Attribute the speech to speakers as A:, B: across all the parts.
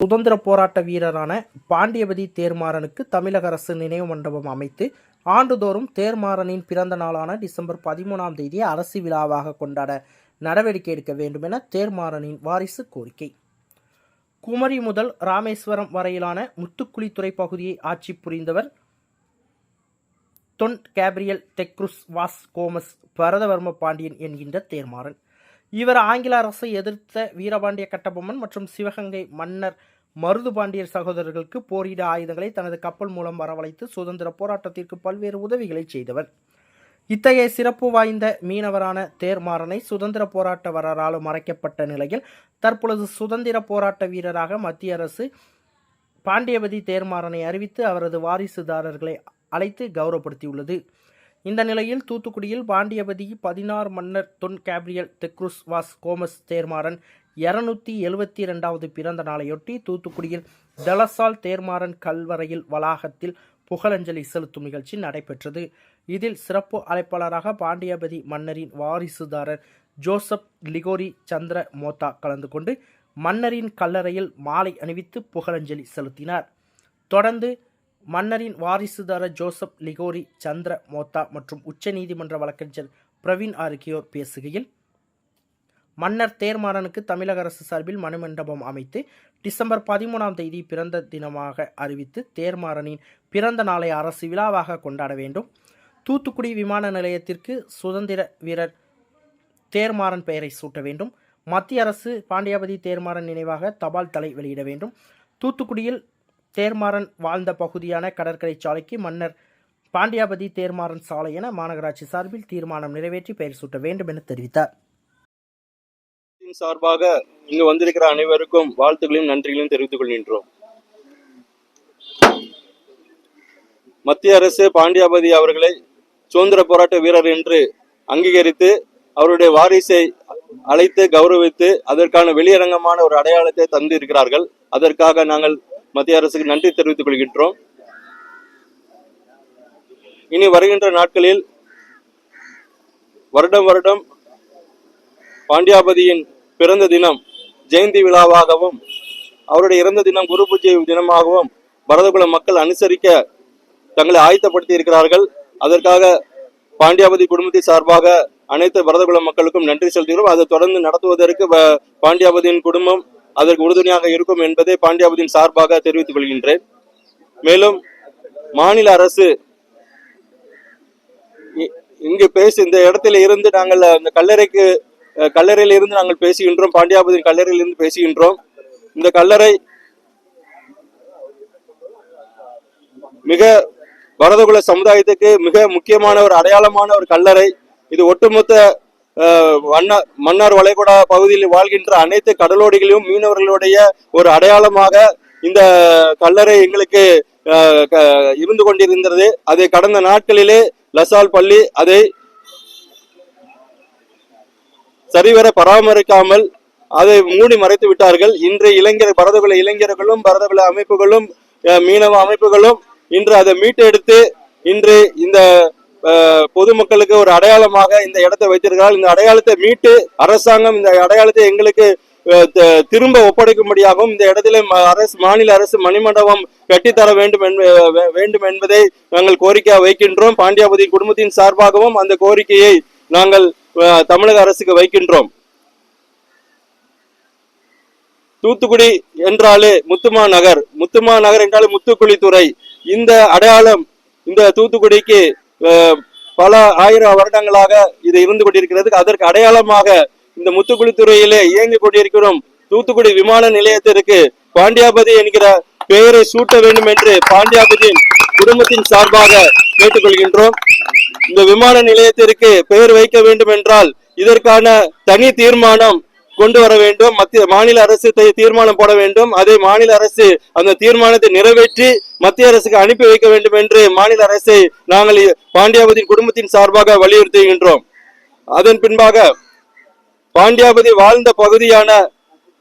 A: சுதந்திர போராட்ட வீரரான பாண்டியபதி தேர்மாறனுக்கு தமிழக அரசு நினைவு மண்டபம் அமைத்து ஆண்டுதோறும் தேர்மாறனின் பிறந்த நாளான டிசம்பர் பதிமூணாம் தேதி அரசு விழாவாக கொண்டாட நடவடிக்கை எடுக்க வேண்டும் என தேர்மாறனின் வாரிசு கோரிக்கை. குமரி முதல் ராமேஸ்வரம் வரையிலான முத்துக்குளித்துறை பகுதியை ஆட்சி புரிந்தவர் Don Gabriel de Cruz Vaz Gomes Parathavarma Pandiyan என்கின்ற தேர்மாறன். இவர் ஆங்கில அரசை எதிர்த்த வீரபாண்டிய கட்டபொம்மன் மற்றும் சிவகங்கை மன்னர் மருது பாண்டியர் சகோதரர்களுக்கு போரிட ஆயுதங்களை தனது கப்பல் மூலம் வரவழைத்து சுதந்திர போராட்டத்திற்கு பல்வேறு உதவிகளை செய்தவர் இத்தகைய சிறப்பு வாய்ந்த மீனவரான தேர்மாறனை சுதந்திர போராட்ட வரலாறு மறைக்கப்பட்ட நிலையில் தற்பொழுது சுதந்திர போராட்ட வீரராக மத்திய அரசு பாண்டியபதி தேர்மாறனை அறிவித்து அவரது வாரிசுதாரர்களை அழைத்து கௌரவப்படுத்தியுள்ளது. இந்த நிலையில் தூத்துக்குடியில் பாண்டியபதி பதினாறு மன்னர் Dom Gabriel de Cruz Vaz Gomes Thermaran இருநூத்தி எழுபத்தி இரண்டாவது பிறந்த நாளையொட்டி தூத்துக்குடியில் தலசால் தேர்மாறன் கல்வரையில் வளாகத்தில் புகழஞ்சலி செலுத்தும் நிகழ்ச்சி நடைபெற்றது. இதில் சிறப்பு அழைப்பாளராக பாண்டியபதி மன்னரின் வாரிசுதாரர் ஜோசப் லிகோரி சந்திர மோத்தா கலந்து கொண்டு மன்னரின் கல்லறையில் மாலை அணிவித்து புகழஞ்சலி செலுத்தினார். தொடர்ந்து மன்னரின் வாரிசுதார ஜோசப் லிகோரி சந்திர மோத்தா மற்றும் உச்சநீதிமன்ற வழக்கறிஞர் பிரவீன் ஆகியோர் பேசுகையில் மன்னர் தேர்மாறனுக்கு தமிழக அரசு சார்பில் மணிமண்டபம் அமைத்து டிசம்பர் பதிமூணாம் தேதி பிறந்த தினமாக அறிவித்து தேர்மாறனின் பிறந்த நாளை அரசு விழாவாக கொண்டாட வேண்டும். தூத்துக்குடி விமான நிலையத்திற்கு சுதந்திர வீரர் தேர்மாறன் பெயரை சூட்ட வேண்டும். மத்திய அரசு பாண்டியாபதி தேர்மாறன் நினைவாக தபால் தலை வெளியிட வேண்டும். தூத்துக்குடியில் தேர்மாறன் வாழ்ந்த பகுதியான கடற்கரை சாலைக்கு மன்னர் பாண்டியாபதி தேர்மாறன் சாலை என மாநகராட்சி சார்பில் தீர்மானம் நிறைவேற்றி பெயர் சூட்ட வேண்டும் என தெரிவித்தார்.
B: சார்பாக இங்கு வந்திருக்கிற அனைவருக்கும் வாழ்த்துக்களையும் நன்றிகளையும் தெரிவித்துக் கொள்கின்றோம். மத்திய அரசு பாண்டியாபதி அவர்களை சுதந்திர போராட்ட வீரர் என்று அங்கீகரித்து அவருடைய வாரிசை அழைத்து கௌரவித்து அதற்கான வெளியரங்கமான ஒரு அடையாளத்தை தந்து இருக்கிறார்கள் அதற்காக நாங்கள் மத்திய அரசுக்கு நன்றி தெரிவித்துக் கொள்கின்றோம். இனி வருகின்ற நாட்களில் வருடம் வருடம் பாண்டியாபதியின் பிறந்த தினம் ஜெயந்தி விழாவாகவும் அவருடைய இறந்த தினம் குரு பூஜை தினமாகவும் பரதகுல மக்கள் அனுசரிக்க தங்களை ஆயத்தப்படுத்தி இருக்கிறார்கள். அதற்காக பாண்டியாபதி குடும்பத்தை சார்பாக அனைத்து பரதகுல மக்களுக்கும் நன்றி செலுத்துகிறோம். அதை தொடர்ந்து நடத்துவதற்கு பாண்டியாபதியின் குடும்பம் அதற்கு உறுதுணையாக இருக்கும் என்பதை பாண்டியாபதியின் சார்பாக தெரிவித்துக் கொள்கின்றேன். மேலும் மாநில அரசு இ- இங்கு பேசி இந்த இடத்துல இருந்து நாங்கள் அந்த கல்லறைக்கு கல்லறையில் இருந்து நாங்கள் பேசுகின்றோம். பாண்டியாபதியின் கல்லறையில் இருந்து பேசுகின்றோம். இந்த கல்லறை மிக பரதகுல சமுதாயத்துக்கு மிக முக்கியமான ஒரு அடையாளமான ஒரு கல்லறை. இது ஒட்டுமொத்த மன்னார் மன்னார் வளைகுடா பகுதியில் வாழ்கின்ற அனைத்து கடலோடிகளையும் மீனவர்களுடைய ஒரு அடையாளமாக இந்த கல்லறை எங்களுக்கு இருந்து கொண்டிருந்தது. அதை கடந்த நாட்களிலே லசால் பள்ளி அதை சரிவர பராமரிக்காமல் அதை மூடி மறைத்து விட்டார்கள். இன்று இளைஞர் பரதகுல இளைஞர்களும் பரதகுல அமைப்புகளும் மீனவ அமைப்புகளும் இன்று அதை மீட்டெடுத்து இன்று இந்த பொதுமக்களுக்கு ஒரு அடையாளமாக இந்த இடத்தை வைத்திருக்கிறார். இந்த அடையாளத்தை மீட்டு அரசாங்கம் இந்த அடையாளத்தை எங்களுக்கு திரும்ப ஒப்படைக்கும்படியாகவும் இந்த இடத்திலே அரசு மாநில அரசு மணிமண்டபம் கட்டித்தர வேண்டும் வேண்டும் என்பதை நாங்கள் கோரிக்கை வைக்கின்றோம். பாண்டியாபதி குடும்பத்தின் சார்பாகவும் அந்த கோரிக்கையை நாங்கள் அஹ், தமிழக அரசுக்கு வைக்கின்றோம். தூத்துக்குடி என்றாலே முத்துமா நகர். முத்துமா நகர் என்றாலே முத்துக்குளித்துறை இந்த அடையாளம் இந்த தூத்துக்குடிக்கு பல ஆயிரம் வருடங்களாக இது இருந்து கொண்டிருக்கிறது. அதற்கு அடையாளமாக இந்த முத்துக்குளித்துறையிலே இயங்கி கொண்டிருக்கிறோம். தூத்துக்குடி விமான நிலையத்திற்கு பாண்டியாபதி என்கிற பெயரை சூட்ட வேண்டும் என்று பாண்டியாபதியின் குடும்பத்தின் சார்பாக கேட்டுக்கொள்கின்றோம். இந்த விமான நிலையத்திற்கு பெயர் வைக்க வேண்டும் என்றால் இதற்கான தனி தீர்மானம் கொண்டு வர வேண்டும். மத்திய மாநில அரசு தீர்மானம் போட வேண்டும். அதை மாநில அரசு அந்த தீர்மானத்தை நிறைவேற்றி மத்திய அரசுக்கு அனுப்பி வைக்க வேண்டும் என்று மாநில அரசை நாங்கள் பாண்டியாபதியின் குடும்பத்தின் சார்பாக வலியுறுத்துகின்றோம். அதன் பின்பாக பாண்டியாபதி வாழ்ந்த பகுதியான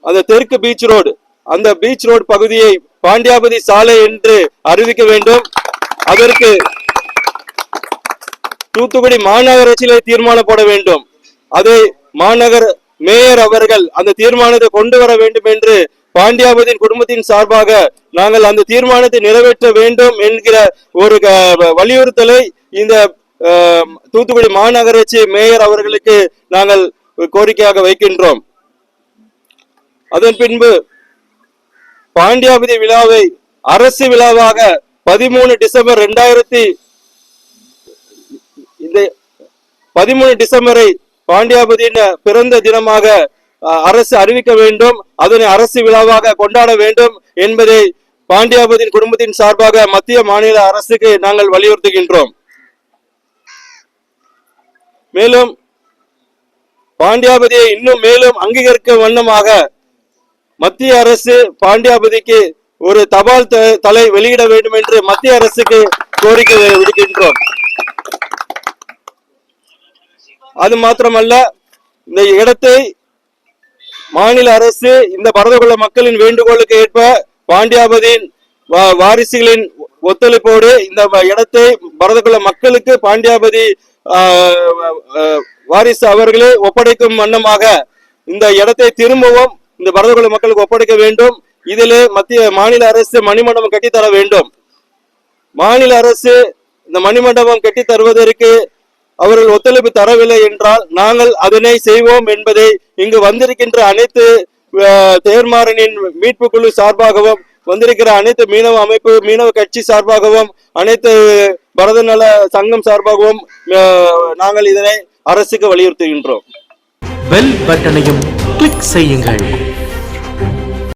B: அந்த தெற்கு பீச் ரோடு அந்த பீச் ரோடு பகுதியை பாண்டியாபதி சாலை என்று அறிவிக்க வேண்டும். அதற்கு தூத்துக்குடி மாநகராட்சியிலே தீர்மானம் போட வேண்டும். அதை மாநகர மேயர் அவர்கள் அந்த தீர்மானத்தை கொண்டு வர வேண்டும் என்று பாண்டியாபதியின் குடும்பத்தின் சார்பாக நாங்கள் அந்த தீர்மானத்தை நிறைவேற்ற வேண்டும் என்கிற ஒரு க- வலியுறுத்தலை இந்த தூத்துக்குடி மாநகராட்சி மேயர் அவர்களுக்கு நாங்கள் கோரிக்கையாக வைக்கின்றோம். அதன் பின்பு பாண்டியாபதி விழாவை அரசு விழாவாக பதிமூணு டிசம்பர் ரெண்டாயிரத்தி இந்த பதிமூணு டிசம்பரை பாண்டியாபதியின் பிறந்த தினமாக அரசு அறிவிக்க வேண்டும் அதனை அரசு விழாவாக கொண்டாட வேண்டும் என்பதை பாண்டியாபதியின் குடும்பத்தின் சார்பாக மத்திய மாநில அரசுக்கு நாங்கள் வலியுறுத்துகின்றோம். மேலும் பாண்டியாபதியை இன்னும் மேலும் அங்கீகரிக்க வண்ணமாக மத்திய அரசு பாண்டியாபதிக்கு ஒரு தபால் த- தலை வெளியிட வேண்டும் என்று மத்திய அரசுக்கு கோரிக்கை விடுக்கின்றோம். அது மாத்திரமல்ல இந்த இடத்தை மாநில அரசு இந்த பரதகுல மக்களின் வேண்டுகோளுக்கு ஏற்ப பாண்டியாபதியின் வாரிசுகளின் ஒத்துழைப்போடு இந்த இடத்தை பரதகுல மக்களுக்கு பாண்டியாபதி வாரிசு அவர்களே ஒப்படைக்கும் வண்ணமாக இந்த இடத்தை திரும்பவும் இந்த பரதகுல மக்களுக்கு ஒப்படைக்க வேண்டும். இதிலே மத்திய மாநில அரசு மணிமண்டபம் கட்டித்தர வேண்டும். மாநில அரசு இந்த மணிமண்டபம் கட்டி தருவதற்கு அவர்கள் ஒத்துழைப்பு தரவில்லை என்றால் நாங்கள் அதனை செய்வோம் என்பதை இங்கு வந்திருக்கின்ற அனைத்து தேர்மாறனின் மீட்பு குழு சார்பாகவும் வந்திருக்கிற அனைத்து மீனவ அமைப்பு மீனவ கட்சி சார்பாகவும் அனைத்து பரதநல சங்கம் சார்பாகவும் நாங்கள் இதனை அரசுக்கு வலியுறுத்துகின்றோம்.
C: பெல் பட்டனையும் கிளிக் செய்யுங்கள்.